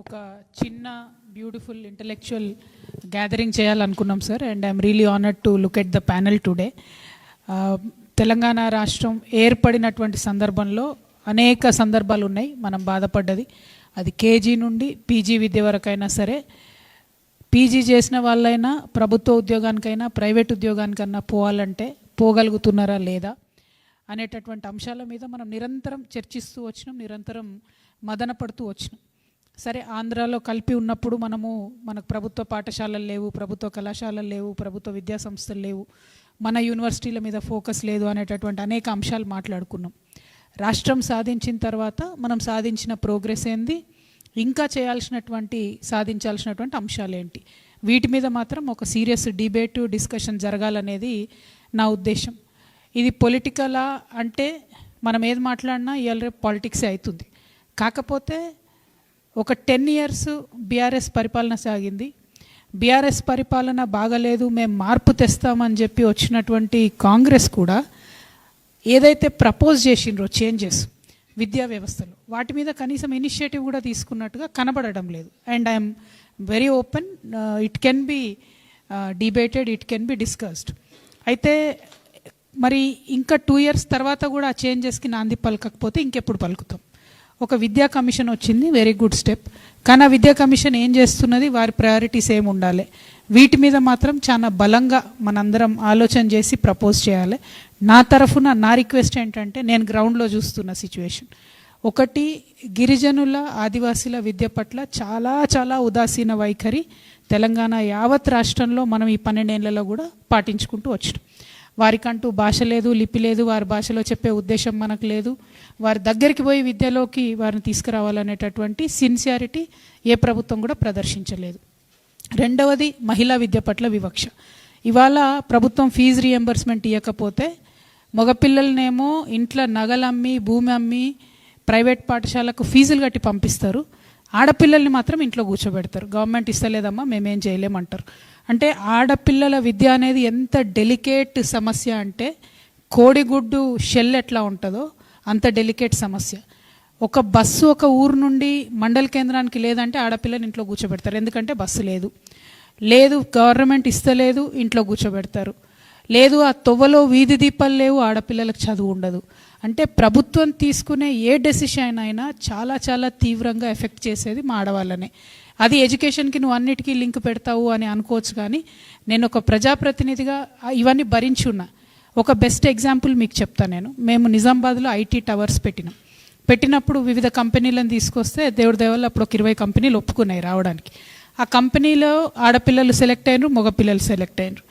ఒక చిన్న beautiful intellectual gathering చేయాలనుకున్నాం sir and I'm really honoured to look at the panel today Telangana రాష్ట్రం ఏర్పడినటువంటి సందర్భంలో అనేక సందర్భాలు ఉన్నాయి. మనం బాధపడ్డది. అది కేజీ నుండి పీజీ విద్య వరకైనా సరే పీజీ చేసిన వాళ్ళైనా ప్రభుత్వ ఉద్యోగానికైనా ప్రైవేట్ ఉద్యోగానికన్నా పోవాలంటే పోగలుగుతున్నారా లేదా అనేటటువంటి అంశాల మీద మనం నిరంతరం చర్చిస్తూ వచ్చినాం నిరంతరం మదన పడుతూ వచ్చినాం. సరే ఆంధ్రాలో కలిపి ఉన్నప్పుడు మనము మనకు ప్రభుత్వ పాఠశాలలు లేవు ప్రభుత్వ కళాశాలలు లేవు ప్రభుత్వ విద్యా సంస్థలు లేవు మన యూనివర్సిటీల మీద ఫోకస్ లేదు అనేటటువంటి అనేక అంశాలు మాట్లాడుకున్నాం. రాష్ట్రం సాధించిన తర్వాత మనం సాధించిన ప్రోగ్రెస్ ఏంది? ఇంకా చేయాల్సినటువంటి సాధించాల్సినటువంటి అంశాలు ఏంటి? వీటి మీద మాత్రం ఒక సీరియస్ డిబేట్ డిస్కషన్ జరగాలనేది నా ఉద్దేశం. ఇది పొలిటికలా అంటే మనం ఏది మాట్లాడినా ఇవాళ రేపు పాలిటిక్సే అవుతుంది. కాకపోతే ఒక టెన్ ఇయర్స్ బీఆర్ఎస్ పరిపాలన సాగింది. బీఆర్ఎస్ పరిపాలన బాగలేదు మేము మార్పు తెస్తామని చెప్పి వచ్చినటువంటి కాంగ్రెస్ కూడా ఏదైతే ప్రపోజ్ చేసిండ్రో చేంజెస్ విద్యా వ్యవస్థలో వాటి మీద కనీసం ఇనిషియేటివ్ కూడా తీసుకున్నట్టుగా కనబడడం లేదు. And I'm very open it can be debated it can be discussed అయితే మరి ఇంకా టూ ఇయర్స్ తర్వాత కూడా ఆ చేంజెస్కి నాంది పలకకపోతే ఇంకెప్పుడు పలుకుతాం. ఒక విద్యా కమిషన్ వచ్చింది వెరీ గుడ్ స్టెప్ కానీ ఆ విద్యా కమిషన్ ఏం చేస్తున్నది? వారి ప్రయారిటీస్ ఏమి ఉండాలి? వీటి మీద మాత్రం చాలా బలంగా మనందరం ఆలోచన చేసి ప్రపోజ్ చేయాలి. నా తరఫున నా రిక్వెస్ట్ ఏంటంటే నేను గ్రౌండ్లో చూస్తున్న సిచ్యువేషన్ ఒకటి గిరిజనుల ఆదివాసీల విద్య పట్ల చాలా చాలా ఉదాసీన వైఖరి తెలంగాణ యావత్ రాష్ట్రంలో మనం ఈ పన్నెండేళ్ళలో కూడా పాటించుకుంటూ వచ్చినాం. వారికంటూ భాష లేదు లిపి లేదు వారి భాషలో చెప్పే ఉద్దేశం మనకు లేదు. వారి దగ్గరికి పోయి విద్యలోకి వారిని తీసుకురావాలనేటటువంటి సిన్సియారిటీ ఏ ప్రభుత్వం కూడా ప్రదర్శించలేదు. రెండవది మహిళా విద్య పట్ల వివక్ష. ఇవాళ ప్రభుత్వం ఫీజు రియంబర్స్మెంట్ ఇవ్వకపోతే మగపిల్లలనేమో ఇంట్లో నగలమ్మి భూమి అమ్మి ప్రైవేట్ పాఠశాలకు ఫీజులు కట్టి పంపిస్తారు. ఆడపిల్లల్ని మాత్రం ఇంట్లో కూర్చోబెడతారు. గవర్నమెంట్ ఇస్తలేదమ్మా మేమేం చేయలేమంటారు. అంటే ఆడపిల్లల విద్య అనేది ఎంత డెలికేట్ సమస్య అంటే కోడిగుడ్డు షెల్ ఎట్లా ఉంటుందో అంత డెలికేట్ సమస్య. ఒక బస్సు ఒక ఊరు నుండి మండల కేంద్రానికి లేదంటే ఆడపిల్లని ఇంట్లో కూర్చోబెడతారు. ఎందుకంటే బస్సు లేదు. లేదు గవర్నమెంట్ ఇస్తలేదు ఇంట్లో కూర్చోబెడతారు. లేదు ఆ తొవ్వలో వీధి దీపాలు లేవు ఆడపిల్లలకు చదువు ఉండదు. అంటే ప్రభుత్వం తీసుకునే ఏ డెసిషన్ అయినా చాలా చాలా తీవ్రంగా ఎఫెక్ట్ చేసేది మా ఆడవాళ్ళనే. అది ఎడ్యుకేషన్కి నువ్వు అన్నిటికీ లింక్ పెడతావు అని అనుకోవచ్చు కానీ నేను ఒక ప్రజాప్రతినిధిగా ఇవన్నీ భరించి ఉన్నా ఒక బెస్ట్ ఎగ్జాంపుల్ మీకు చెప్తాను నేను. మేము నిజామాబాద్లో ఐటీ టవర్స్ పెట్టినాం. పెట్టినప్పుడు వివిధ కంపెనీలను తీసుకొస్తే దేవుడి దేవల్ల అప్పుడు ఒక ఇరవై కంపెనీలు ఒప్పుకున్నాయి రావడానికి. ఆ కంపెనీలో ఆడపిల్లలు సెలెక్ట్ అయినరు మగపిల్లలు సెలెక్ట్ అయినరు.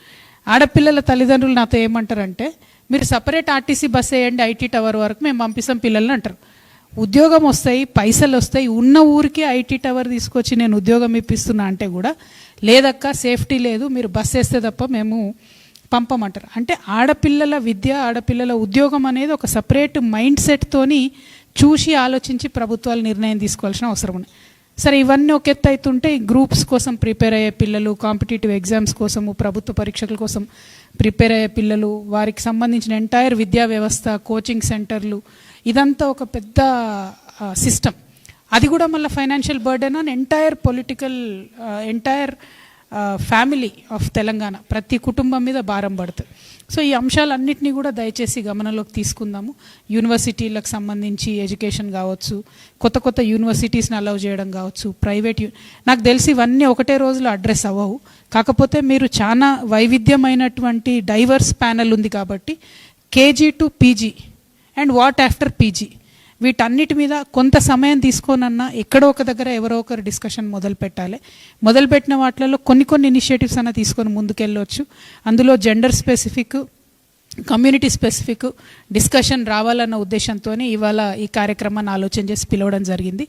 ఆడపిల్లల తల్లిదండ్రులు నాతో ఏమంటారంటే మీరు సపరేట్ ఆర్టీసీ బస్ వేయండి ఐటీ టవర్ వరకు మేము పంపిస్తాం పిల్లల్ని అంటారు. ఉద్యోగం వస్తాయి పైసలు వస్తాయి ఉన్న ఊరికే ఐటీ టవర్ తీసుకొచ్చి నేను ఉద్యోగం ఇప్పిస్తున్నా అంటే కూడా లేదక్క సేఫ్టీ లేదు మీరు బస్ వేస్తే తప్ప మేము పంపమంటారు. అంటే ఆడపిల్లల విద్య ఆడపిల్లల ఉద్యోగం అనేది ఒక సపరేట్ మైండ్ సెట్తోని చూసి ఆలోచించి ప్రభుత్వాలు నిర్ణయం తీసుకోవాల్సిన అవసరం ఉంది. సరే ఇవన్నీ ఒక ఎత్తు అవుతుంటే గ్రూప్స్ కోసం ప్రిపేర్ అయ్యే పిల్లలు కాంపిటేటివ్ ఎగ్జామ్స్ కోసము ప్రభుత్వ పరీక్షల కోసం ప్రిపేర్ అయ్యే పిల్లలు వారికి సంబంధించిన ఎంటైర్ విద్యా వ్యవస్థ కోచింగ్ సెంటర్లు ఇదంతా ఒక పెద్ద సిస్టమ్ అది కూడా మళ్ళీ ఫైనాన్షియల్ బర్డెన్ అని entire political entire family of Telangana. ప్రతి కుటుంబం మీద భారం పడుతుంది. సో ఈ అంశాలన్నింటినీ కూడా దయచేసి గమనంలోకి తీసుకుందాము. యూనివర్సిటీలకు సంబంధించి ఎడ్యుకేషన్ కావచ్చు కొత్త కొత్త యూనివర్సిటీస్ని అలౌ చేయడం కావచ్చు ప్రైవేట్ నాకు తెలిసి ఇవన్నీ ఒకటే రోజులో అడ్రస్ అవ్వవు. కాకపోతే మీరు చాలా వైవిధ్యమైనటువంటి డైవర్స్ ప్యానల్ ఉంది కాబట్టి KG to PG and what after PG వీటన్నిటి మీద కొంత సమయం తీసుకోనన్నా ఎక్కడో ఒక దగ్గర ఎవరో ఒకరు డిస్కషన్ మొదలు పెట్టాలి మొదలుపెట్టిన వాటిలలో కొన్ని కొన్ని ఇనిషియేటివ్స్ అన్న తీసుకొని ముందుకెళ్ళవచ్చు అందులో gender specific community specific discussion రావాలన్న ఉద్దేశంతోనే ఇవాళ ఈ కార్యక్రమాన్ని ఆలోచన చేసి పిలవడం జరిగింది.